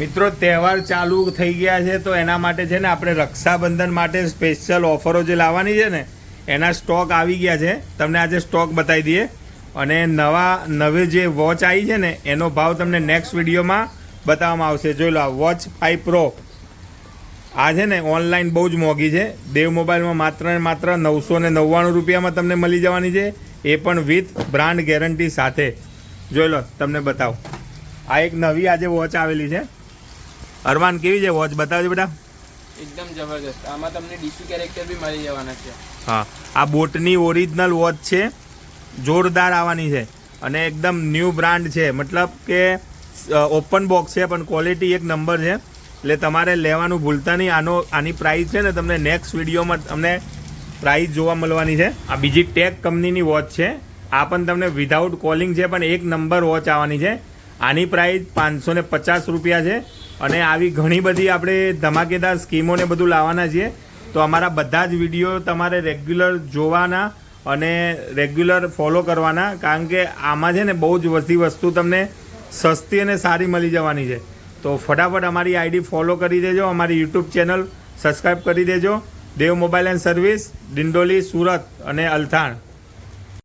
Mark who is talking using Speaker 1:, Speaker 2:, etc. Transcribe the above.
Speaker 1: મિત્રો, તહેવાર ચાલુ થઈ ગયા છે, તો એના માટે છે ને આપણે રક્ષાબંધન માટે સ્પેશિયલ ઓફરો જે લાવવાની છે ને, એના સ્ટોક આવી ગયા છે. તમને આજે સ્ટોક બતાવી દઈએ. અને નવા, નવી જે વોચ આવી છે ને, એનો ભાવ તમને નેક્સ્ટ વિડીયોમાં બતાવવામાં આવશે. જોઈ લો વોચ ફાઈવ પ્રો આ છે ને ઓનલાઈન બહુ જ મોંઘી છે. દેવ મોબાઈલમાં માત્ર ને માત્ર નવસો ને નવ્વાણું રૂપિયામાં તમને મળી જવાની છે. એ પણ વિથ બ્રાન્ડ ગેરંટી સાથે. જોઈ લો, તમને બતાવો. આ એક નવી આજે વોચ આવેલી છે. અરમાન કેવી છે વોચ બતાવજો બેટા.
Speaker 2: એકદમ જબરદસ્ત આમાં તમને ડીસી કેરેક્ટર બી મળી જવાના છે.
Speaker 1: હા આ બોટની ઓરિજિનલ વોચ છે. જોરદાર આવવાની છે. અને એકદમ ન્યૂ બ્રાન્ડ છે. મતલબ કે ઓપન બોક્સ છે પણ ક્વોલિટી એક નંબર છે. એટલે તમારે લેવાનું ભૂલતા નહીં. આનો આની પ્રાઇસ છે ને તમને નેક્સ્ટ વિડીયોમાં તમને પ્રાઇસ જોવા મળવાની છે. આ બીજી ટેક કંપનીની વોચ છે. આ પણ તમને વિધાઉટ કોલિંગ છે પણ એક નંબર વોચ આવવાની છે. આની પ્રાઇસ પાંચસો ને પચાસ રૂપિયા છે. અને આવી ઘણી બધી આપણે ધમાકેદાર સ્કીમોને બધું લાવવાના છીએ. તો અમારા બધા જ વીડિયો તમારે રેગ્યુલર જોવાના અને રેગ્યુલર ફોલો કરવાના, કારણ કે આમાં છે ને બહુ જ બધી વસ્તુ તમને સસ્તી અને સારી મળી જવાની છે. તો ફટાફટ અમારી આઈડી ફોલો કરી દેજો, અમારી યુટ્યુબ ચેનલ સબસ્ક્રાઈબ કરી દેજો. Dev mobile and service, Dindoli, Surat અને અલથાણ.